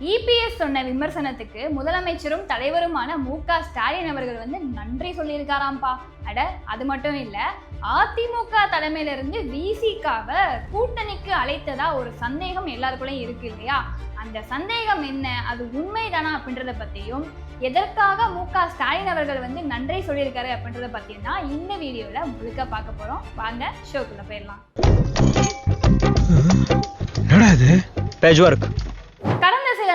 EPS சொன்ன விமர்சனத்துக்கு முதலமைச்சரும் தலைவருமான மு க. ஸ்டாலின் அவர்கள் வந்து நன்றி சொல்லியிருக்காராம்ப்பா. அட அது மட்டும் இல்ல அதிமுக தலைமையில இருந்து விசிகாவை கூட்டணிக்கு அழைத்ததா ஒரு சந்தேகம் எல்லாருக்குள்ளயும் இருக்கு இல்லையா? அந்த சந்தேகம் என்ன? அது உண்மைதானா அப்படின்றத பத்தியும் எதற்காக மு க. ஸ்டாலின் அவர்கள் வந்து நன்றி சொல்லியிருக்காரு அப்படின்றத பத்தியும் தான் இந்த வீடியோல முழுக்க பார்க்க போறோம். வாங்க ஷோக்குள்ள போயிடலாம். என்னடா இது? பேஜ் ஒர்க்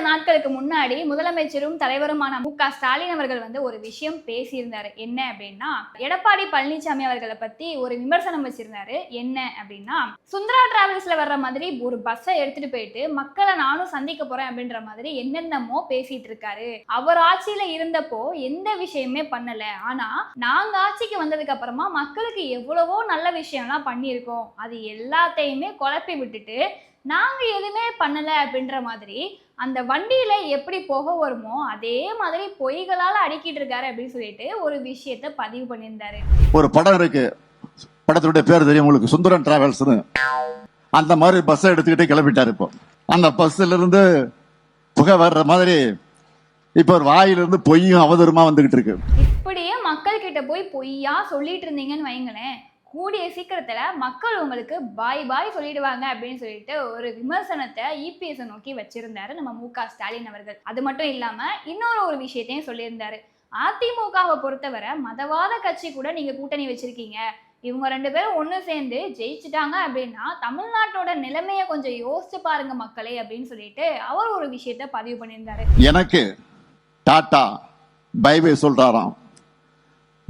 நாட்களுக்கு முன்னாடி முதலமைச்சரும் தலைவருமான மு க. ஸ்டாலின் அவர்கள் வந்து ஒரு விஷயம் பேசியிருந்தாரு. என்ன அப்படின்னா எடப்பாடி பழனிசாமி அவர்களை பத்தி ஒரு விமர்சனம் வச்சிருந்தாரு. என்ன அப்படின்னா சுந்தரா டிராவல்ஸ்ல வர்ற மாதிரி ஒரு பஸ்ஸை எடுத்துட்டு போயிட்டு மக்களை நானும் சந்திக்க போறேன் அப்படின்ற மாதிரி என்னென்னமோ பேசிட்டு இருக்காரு. அவர் ஆட்சியில இருந்தப்போ எந்த விஷயமே பண்ணல. ஆனா நாங்க ஆட்சிக்கு வந்ததுக்கு அப்புறமா மக்களுக்கு எவ்வளவோ நல்ல விஷயம்லாம் பண்ணியிருக்கோம். அது எல்லாத்தையுமே குழப்பி விட்டுட்டு நாங்க எதுவுமே பண்ணல அப்படின்ற மாதிரி அந்த வண்டியில எப்படி புகை வருமோ அதே மாதிரி பொய்களால அடிக்கிட்டு இருக்காரு அப்படின்னு சொல்லிட்டு ஒரு விஷயத்த பதிவு பண்ணியிருந்தாரு. ஒரு படம் இருக்கு. படத்துடைய பேர் தெரியும் உங்களுக்கு. சுந்தரன் டிராவல்ஸ்னு. அந்த மாதிரி பஸ்ஸை எடுத்துக்கிட்டு கிளம்பிட்டாரு இப்போ. அந்த பஸ்ல இருந்து புகை வர்ற மாதிரி இப்ப ஒரு வாயிலிருந்து பொய்யும் அவதூறுமா வந்துகிட்டு இருக்கு. இப்படியே மக்கள் கிட்ட போய் பொய்யா சொல்லிட்டு இருந்தீங்கன்னு வைங்களேன். கூடிய சீக்கிரத்துல மக்கள் உங்களுக்கு பாய் பாய் சொல்லிடுவாங்க அப்படின்னு சொல்லிட்டு ஒரு விமர்சனத்தை இபிஎஸ் நோக்கி வச்சிருந்தாரு நம்ம மு க ஸ்டாலின் அவர்கள். அது மட்டும் இல்லாம இன்னொரு ஒரு விஷயத்தையும் சொல்லியிருந்தாரு. அதிமுகவை பொறுத்தவரை மதவாத கட்சி கூட நீங்க கூட்டணி வச்சிருக்கீங்க. இவங்க ரெண்டு பேரும் ஒன்று சேர்ந்து ஜெயிச்சிட்டாங்க அப்படின்னா தமிழ்நாட்டோட நிலைமையை கொஞ்சம் யோசிச்சு பாருங்க மக்களே அப்படின்னு சொல்லிட்டு அவர் ஒரு விஷயத்த பதிவு பண்ணியிருந்தாரு. எனக்கு டாடா பைபை சொல்றாராம்.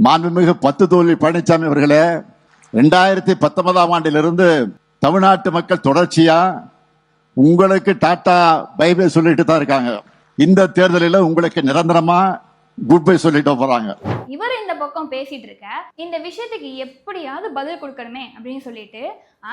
மாண்புமிகு பத்து தோல்வி பழனிசாமி அவர்களே ரெண்டாயிரத்தி பத்தொன்பதாம் ஆண்டிலிருந்து தமிழ்நாட்டு மக்கள் தொடர்ச்சியா உங்களுக்கு டாடா பைபிள் சொல்லிட்டு தான் இருக்காங்க. இந்த தேர்தலில் உங்களுக்கு நிரந்தரமா குட் பை சொல்லிட்டு போறாங்க. இவர் இந்த பக்கம் பேசிட்டு இருக்க இந்த விஷயத்துக்கு எப்படியாவது பதில் கொடுக்கணுமே அப்படின்னு சொல்லிட்டு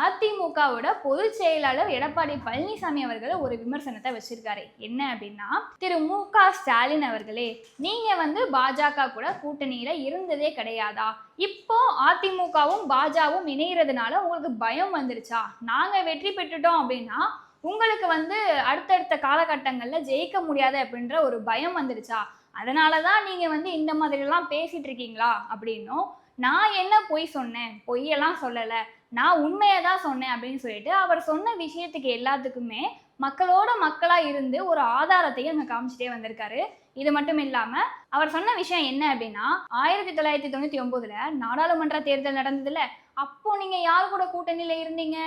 அதிமுகவோட பொதுச் செயலாளர் எடப்பாடி பழனிசாமி அவர்கள் ஒரு விமர்சனத்தை வச்சிருக்காரு. என்ன அப்படின்னா திரு மு க ஸ்டாலின் அவர்களே நீங்க வந்து பாஜக கூட கூட்டணியில இருந்ததே கிடையாதா? இப்போ அதிமுகவும் பாஜகவும் இணையறதுனால உங்களுக்கு பயம் வந்துருச்சா? நாங்க வெற்றி பெற்றுட்டோம் அப்படின்னா உங்களுக்கு வந்து அடுத்தடுத்த காலகட்டங்களில் ஜெயிக்க முடியாது அப்படின்ற ஒரு பயம் வந்துடுச்சா அதனால தான் நீங்கள் வந்து இந்த மாதிரிலாம் பேசிகிட்டு இருக்கீங்களா? அப்படின்னும். நான் என்ன பொய் சொன்னேன்? பொய்யெல்லாம் சொல்லலை. நான் உண்மையை தான் சொன்னேன் அப்படின்னு சொல்லிட்டு அவர் சொன்ன விஷயத்துக்கு எல்லாத்துக்குமே மக்களோட மக்களாக இருந்து ஒரு ஆதாரத்தையும் அங்கே காமிச்சிட்டே வந்திருக்காரு. இது மட்டும் இல்லாமல் அவர் சொன்ன விஷயம் என்ன அப்படின்னா ஆயிரத்தி தொள்ளாயிரத்தி தொண்ணூற்றி ஒம்போதில் நாடாளுமன்ற தேர்தல் நடந்ததில்ல அப்போ நீங்கள் யார் கூட கூட்டணியில் இருந்தீங்க?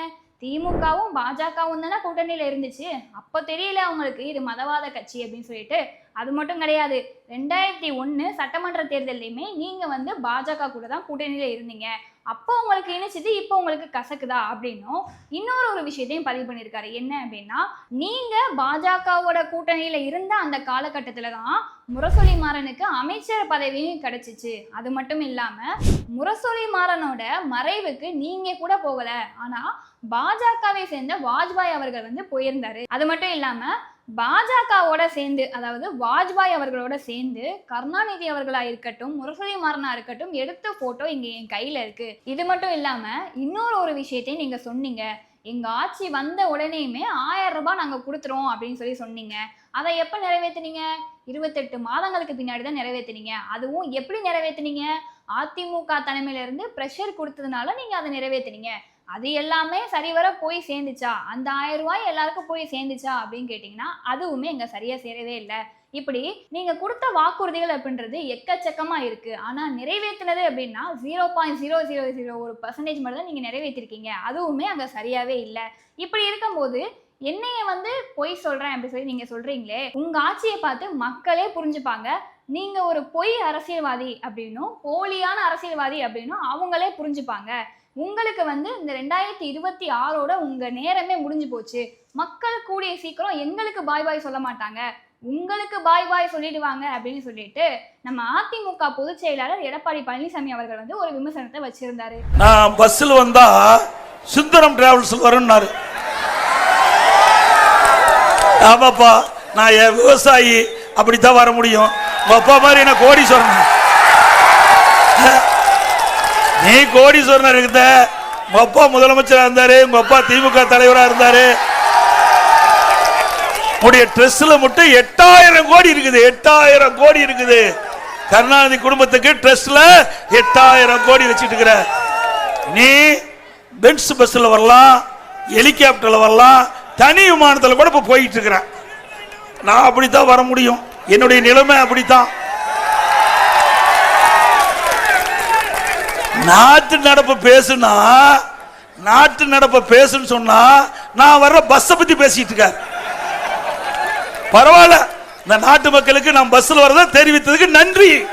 திமுகவும் பாஜகவும் தானே கூட்டணியில இருந்துச்சு. அப்போ தெரியல அவங்களுக்கு இது மதவாத கட்சி அப்படின்னு சொல்லிட்டு. அது மட்டும் கிடையாது. ரெண்டாயிரத்தி ஒன்று சட்டமன்ற தேர்தல்லையுமே நீங்கள் வந்து பாஜக கூட தான் கூட்டணியில் இருந்தீங்க. அப்போ உங்களுக்கு இணைச்சிது இப்போ உங்களுக்கு கசக்குதா அப்படின்னும் இன்னொரு ஒரு விஷயத்தையும் பதிவு பண்ணியிருக்காரு. என்ன அப்படின்னா நீங்கள் பாஜகவோட கூட்டணியில் இருந்த அந்த காலகட்டத்தில் தான் முரசொலி மாறனுக்கு அமைச்சர் பதவியும் கிடைச்சிச்சு. அது மட்டும் இல்லாமல் முரசொலி மாறனோட மறைவுக்கு நீங்கள் கூட போகலை. ஆனால் பாஜகவை சேர்ந்த வாஜ்பாய் அவர்கள் வந்து போயிருந்தாரு. அது மட்டும் இல்லாமல் பாஜகவோட சேர்ந்து அதாவது வாஜ்பாய் அவர்களோட சேர்ந்து கருணாநிதி அவர்களா இருக்கட்டும் முரசொலி மாறனா இருக்கட்டும் எடுத்த போட்டோ இங்க என் கையில இருக்கு. இது மட்டும் இல்லாம இன்னொரு ஒரு விஷயத்தையும் நீங்க சொன்னீங்க. எங்க ஆட்சி வந்த உடனேயுமே ஆயிரம் ரூபாய் நாங்க கொடுத்துறோம் அப்படின்னு சொல்லி சொன்னீங்க. அதை எப்ப நிறைவேத்துனீங்க? இருபத்தெட்டு மாதங்களுக்கு பின்னாடி தான் நிறைவேத்துனீங்க. அதுவும் எப்படி நிறைவேத்துனீங்க? அதிமுக தலைமையில இருந்து ப்ரெஷர் கொடுத்ததுனால நீங்க அதை நிறைவேத்துனீங்க. அது எல்லாமே சரிவர போய் சேர்ந்துச்சா? அந்த ஆயிரம் ரூபாய் எல்லாருக்கும் போய் சேர்ந்துச்சா? அப்படின்னு கேட்டிங்கன்னா அதுவுமே இங்கே சரியாக சேரவே இல்லை. இப்படி நீங்கள் கொடுத்த வாக்குறுதிகள் அப்படின்றது எக்கச்சக்கமா இருக்கு. ஆனால் நிறைவேற்றினது அப்படின்னா zero point zero zero zero ஒரு பர்சன்டேஜ் மட்டும் தான் நீங்கள் நிறைவேற்றிருக்கீங்க அதுவுமே அங்கே சரியாகவே இல்லை. இப்படி இருக்கும்போது என்னைய வந்து பொய் சொல்கிறேன் அப்படி சொல்லி நீங்கள் சொல்கிறீங்களே உங்கள் ஆட்சியை பார்த்து மக்களே புரிஞ்சுப்பாங்க. நீங்க ஒரு பொய் அரசியல்வாதி அப்படின்னும் போலியான அரசியல்வாதி அப்படின்னும் அவங்களே புரிஞ்சுப்பாங்க. உங்களுக்கு வந்து இந்த ரெண்டாயிரத்தி இருபத்தி ஆறோட உங்க நேரமே முடிஞ்சு போச்சு. மக்கள் கூடிய சீக்கிரம் எங்களுக்கு பாய் பாய் சொல்ல மாட்டாங்க. உங்களுக்கு பாய் பாய் சொல்லிடுவாங்க அப்படின்னு சொல்லிட்டு நம்ம அதிமுக பொதுச் செயலாளர் எடப்பாடி பழனிசாமி அவர்கள் வந்து ஒரு விமர்சனத்தை வச்சிருந்தாரு. நான் பஸ்ஸில் வந்தா சுந்தரம் டிராவல்ஸ் வரும்னாரு. ஆமாப்பா நான் என் விவசாயி அப்படித்தான் வர முடியும். உங்க அப்பா மாதிரி என்ன சொல்லணும் நீ கோடீஸ்வரன் இருந்த உங்க அப்பா முதலமைச்சரா இருந்தாரு உங்க அப்பா திமுக தலைவரா இருந்தாரு. உடைய ட்ரெஸ்ல மட்டும் எட்டாயிரம் கோடி இருக்குது எட்டாயிரம் கோடி இருக்குது. கருணாநிதி குடும்பத்துக்கு ட்ரெஸ்ல எட்டாயிரம் கோடி வச்சுட்டு இருக்கிற. நீ பென்ஸ் பஸ்ல வரலாம் ஹெலிகாப்டர்ல வரலாம் தனி விமானத்துல கூட இப்ப போயிட்டு இருக்கிறேன் நான் அப்படித்தான் வர முடியும். என்னுடைய நிலைமை அப்படித்தான். நாட்டு நடப்பு பேசுனா நாட்டு நடப்பை பேசுன்னு சொன்னா நான் வர்ற பஸ்ஸை பத்தி பேசிட்டு இருக்கேன். பரவாயில்ல. இந்த நாட்டு மக்களுக்கு நான் பஸ்ல வரதை தெரிவித்ததுக்கு நன்றி.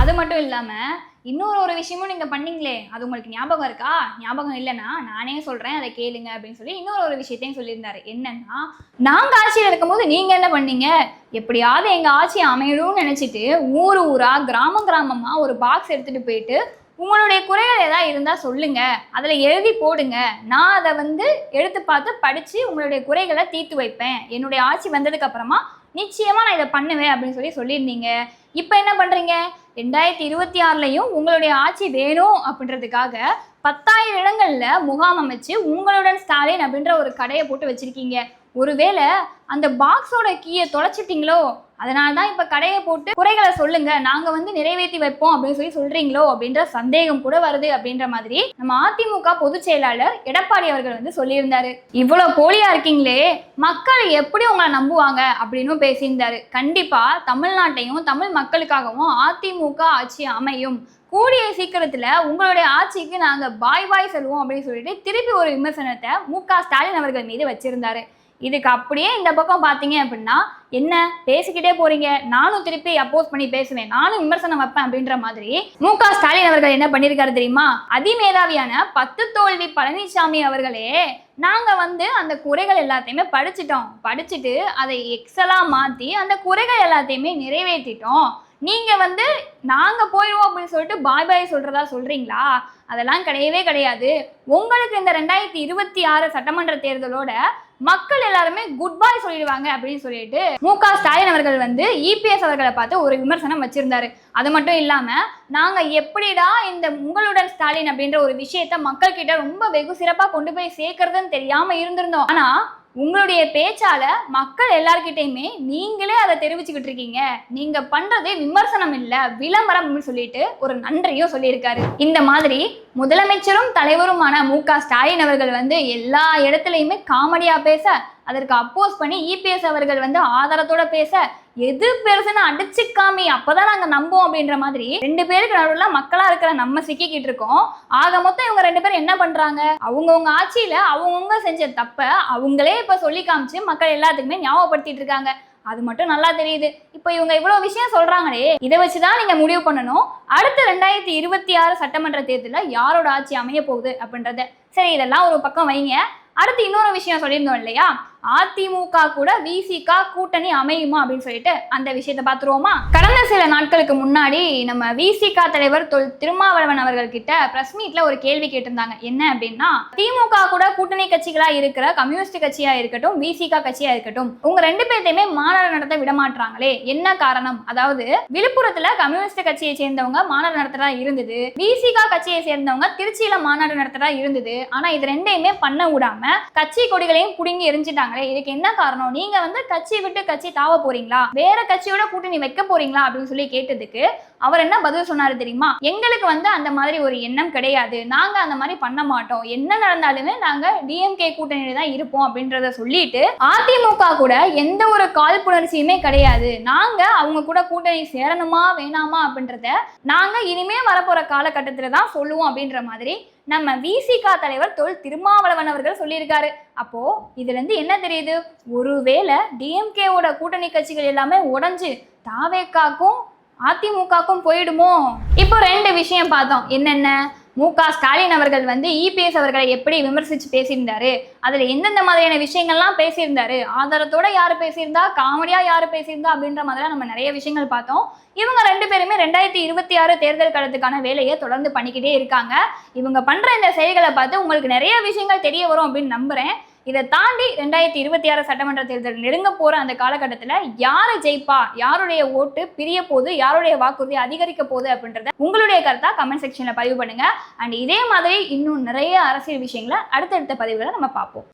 அது மட்டும் இல்லாம இன்னொரு ஒரு விஷயமும் நீங்க பண்ணீங்களே அது உங்களுக்கு ஞாபகம் இருக்கா? ஞாபகம் இல்லைன்னா நானே சொல்றேன் அதை கேளுங்க அப்படின்னு சொல்லி இன்னொரு ஒரு விஷயத்தையும் சொல்லியிருந்தாரு. என்னன்னா நாங்கள் ஆட்சியில் இருக்கும்போது நீங்க என்ன பண்ணீங்க? எப்படியாவது எங்க ஆட்சி அமையணும்னு நினைச்சிட்டு ஊர் ஊரா கிராமம் கிராமமா ஒரு பாக்ஸ் எடுத்துட்டு போயிட்டு உங்களுடைய குறைகள் ஏதாவது இருந்தால் சொல்லுங்க. அதில் எழுதி போடுங்க. நான் அதை வந்து எடுத்து பார்த்து படித்து உங்களுடைய குறைகளை தீர்த்து வைப்பேன். என்னுடைய ஆட்சி வந்ததுக்கு நிச்சயமாக நிச்சயமா நான் இதை பண்ணுவேன் அப்படின்னு சொல்லி சொல்லியிருந்தீங்க. இப்போ என்ன பண்றீங்க? ரெண்டாயிரத்தி இருபத்தி ஆறுலையும் உங்களுடைய ஆட்சி வேணும் அப்படின்றதுக்காக பத்தாயிரம் இடங்கள்ல முகாம் அமைச்சு உங்களுடன் ஸ்டாலின் அப்படின்ற ஒரு கடையை போட்டு வச்சிருக்கீங்க. ஒருவேளை அந்த பாக்ஸோட கீயை தொலைச்சிட்டீங்களோ? அதனால தான் இப்போ கடையை போட்டு குறைகளை சொல்லுங்க. நாங்கள் வந்து நிறைவேற்றி வைப்போம் அப்படின்னு சொல்லி சொல்றீங்களோ அப்படின்ற சந்தேகம் கூட வருது அப்படின்ற மாதிரி நம்ம அதிமுக பொதுச் செயலாளர் எடப்பாடி அவர்கள் வந்து சொல்லியிருந்தாரு. இவ்வளோ போலியா இருக்கீங்களே மக்கள் எப்படி உங்களை நம்புவாங்க? அப்படின்னு பேசியிருந்தாரு. கண்டிப்பா தமிழ்நாட்டையும் தமிழ் மக்களுக்காகவும் அதிமுக ஆட்சி அமையும். கூடிய சீக்கிரத்துல உங்களுடைய ஆட்சிக்கு நாங்க பாய் பாய் சொல்லுவோம் அப்படின்னு சொல்லிட்டு திருப்பி ஒரு விமர்சனத்தை மு க ஸ்டாலின் அவர்கள் மீது வச்சிருந்தாரு. இதுக்கு அப்படியே இந்த பக்கம் பார்த்தீங்க அப்படின்னா என்ன? பேசிக்கிட்டே போறீங்க. நானும் திருப்பி அப்போஸ் பண்ணி பேசுவேன். நானும் விமர்சனம் வைப்பேன் அப்படின்ற மாதிரி மு க ஸ்டாலின் அவர்கள் என்ன பண்ணியிருக்காரு தெரியுமா? அதிமேதாவியான பத்து தோல்வி பழனிசாமி அவர்களே நாங்க வந்து அந்த குறைகள் எல்லாத்தையுமே படிச்சிட்டோம். படிச்சுட்டு அதை எக்ஸலா மாத்தி அந்த குறைகள் எல்லாத்தையுமே நிறைவேற்றிட்டோம். நீங்க வந்து நாங்க போயிடுவோம் அப்படின்னு சொல்லிட்டு பாய் பாய் சொல்றதா சொல்றீங்களா? அதெல்லாம் கிடையவே கிடையாது. உங்களுக்கு இந்த ரெண்டாயிரத்தி இருபத்தி ஆறு சட்டமன்ற தேர்தலோட மக்கள் எல்லாருமே குட் பாய் சொல்லிடுவாங்க அப்படின்னு சொல்லிட்டு மு க ஸ்டாலின் அவர்கள் வந்து இபிஎஸ் அவர்களை பார்த்து ஒரு விமர்சனம் வச்சிருந்தாரு. அது மட்டும் இல்லாம நாங்க எப்படிடா இந்த உங்களுடன் ஸ்டாலின் அப்படின்ற ஒரு விஷயத்த மக்கள் கிட்ட ரொம்ப வெகு சிறப்பா கொண்டு போய் சேர்க்கறதுன்னு தெரியாம இருந்திருந்தோம். ஆனா உங்களுடைய பேச்சால மக்கள் எல்லார்கிட்டயுமே நீங்களே அதை தெரிவிச்சுக்கிட்டு இருக்கீங்க. நீங்க பண்றதே விமர்சனம் இல்ல விளம்பரம் சொல்லிட்டு ஒரு நன்றியும் சொல்லியிருக்காரு. இந்த மாதிரி முதலமைச்சரும் தலைவருமான மு க ஸ்டாலின் அவர்கள் வந்து எல்லா இடத்துலையுமே காமெடியா பேச அதற்கு அப்போஸ் பண்ணி இபிஎஸ் அவர்கள் வந்து ஆதாரத்தோட பேச எது பெருசுன்னு அடிச்சு அப்பதான் நாங்க நம்புவோம் அப்படின்ற மாதிரி ரெண்டு பேருக்கு நடுவில் மக்களா இருக்கிற நம்ம சிக்கிக்கிட்டு இருக்கோம். ஆக மொத்தம் இவங்க ரெண்டு பேரும் என்ன பண்றாங்க? அவங்கவுங்க ஆட்சியில அவங்கவுங்க செஞ்ச தப்ப அவங்களே இப்ப சொல்லி காமிச்சு மக்கள் எல்லாத்துக்குமே ஞாபகப்படுத்திட்டு இருக்காங்க. அது மட்டும் நல்லா தெரியுது. இப்போ இவங்க இவ்வளவு விஷயம் சொல்றாங்களே இதை வச்சுதான் நீங்க முடிவு பண்ணணும். அடுத்த ரெண்டாயிரத்தி இருபத்தி ஆறு சட்டமன்ற தேர்தலில் யாரோட ஆட்சி அமைய போகுது அப்படின்றத. சரி இதெல்லாம் ஒரு பக்கம் வைங்க. அடுத்து இன்னொரு விஷயம் சொல்லியிருந்தோம் இல்லையா? அதிமுக கூட விசிகா கூட்டணி அமையுமா அப்படின்னு சொல்லிட்டு அந்த விஷயத்த பார்த்துருவோமா? கடந்த சில நாட்களுக்கு முன்னாடி நம்ம விசிகா தலைவர் தொல் திருமாவளவன் அவர்கள் கிட்ட பிரஸ் மீட்ல ஒரு கேள்வி கேட்டிருந்தாங்க. என்ன அப்படின்னா திமுக கூட கூட்டணி கட்சிகளா இருக்கிற கம்யூனிஸ்ட் கட்சியா இருக்கட்டும் விசிகா கட்சியா இருக்கட்டும் உங்க ரெண்டு பேர்த்தையுமே மாநாடு நடத்த விட மாட்டாங்களே என்ன காரணம்? அதாவது விழுப்புரத்துல கம்யூனிஸ்ட் கட்சியை சேர்ந்தவங்க மாநாடு நடத்துறதா இருந்தது விசிகா கட்சியை சேர்ந்தவங்க திருச்சியில மாநாடு நடத்துறதா இருந்தது ஆனா இது ரெண்டையுமே பண்ண விடாம கட்சி கொடிகளையும் புடுங்கி எரிஞ்சிட்டாங்களே இதுக்கு என்ன காரணம்? நீங்க வந்து கட்சி விட்டு கட்சி தாவ போறீங்களா? வேற கட்சியோட கூட்டணி வைக்க போறீங்களா? அப்படின்னு சொல்லி கேட்டதுக்கு அவர் என்ன பதில் சொன்னாரு தெரியுமா? எங்களுக்கு வந்து அந்த மாதிரி ஒரு எண்ணம் கிடையாது. நாங்க அந்த மாதிரி பண்ண மாட்டோம். என்ன நடந்தாலுமே நாங்க டிஎம்கே கூட்டணியில தான் இருப்போம் அப்படின்றத சொல்லிட்டு அதிமுக கூட எந்த ஒரு காழ்ப்புணர்ச்சியுமே கிடையாது. நாங்க அவங்க கூட கூட்டணி சேரணுமா வேணாமா அப்படின்றத நாங்க இனிமே வரப்போற காலகட்டத்துல தான் சொல்லுவோம் அப்படின்ற மாதிரி நம்ம விசிகா தலைவர் தொல் திருமாவளவன் அவர்கள் சொல்லியிருக்காரு. அப்போ இதுல இருந்து என்ன தெரியுது? ஒருவேளை டிஎம்கேவோட கூட்டணி கட்சிகள் எல்லாமே உடஞ்சு தாவேக்காக்கும் அதிமுகக்கும் போயிடுமோ? இப்போ ரெண்டு விஷயம் பார்த்தோம். என்னென்ன? மு க. ஸ்டாலின் அவர்கள் வந்து இபிஎஸ் அவர்களை எப்படி விமர்சித்து பேசியிருந்தாரு? அதில் எந்தெந்த மாதிரியான விஷயங்கள்லாம் பேசியிருந்தாரு? ஆதாரத்தோட யார் பேசியிருந்தா? காமெடியாக யார் பேசியிருந்தா? அப்படின்ற மாதிரிலாம் நம்ம நிறைய விஷயங்கள் பார்த்தோம். இவங்க ரெண்டு பேருமே ரெண்டாயிரத்தி இருபத்தி ஆறு தேர்தல் காலத்துக்கான வேலையை தொடர்ந்து பண்ணிக்கிட்டே இருக்காங்க. இவங்க பண்ணுற இந்த செயல்களை பார்த்து உங்களுக்கு நிறைய விஷயங்கள் தெரிய வரும் அப்படின்னு நம்புகிறேன் இதை தாண்டி ரெண்டாயிரத்தி இருபத்தி ஆறு சட்டமன்ற தேர்தல் நெருங்க போற அந்த காலகட்டத்தில் யாரு ஜெயிப்பா யாருடைய ஓட்டு பிரிய போது யாருடைய வாக்குறுதி அதிகரிக்க போகுது அப்படின்றத உங்களுடைய கருத்தா கமெண்ட் செக்ஷன்ல பதிவு பண்ணுங்க. அண்ட் இதே மாதிரி இன்னும் நிறைய அரசியல் விஷயங்களை அடுத்தடுத்த பதிவுகளை நம்ம பார்ப்போம்.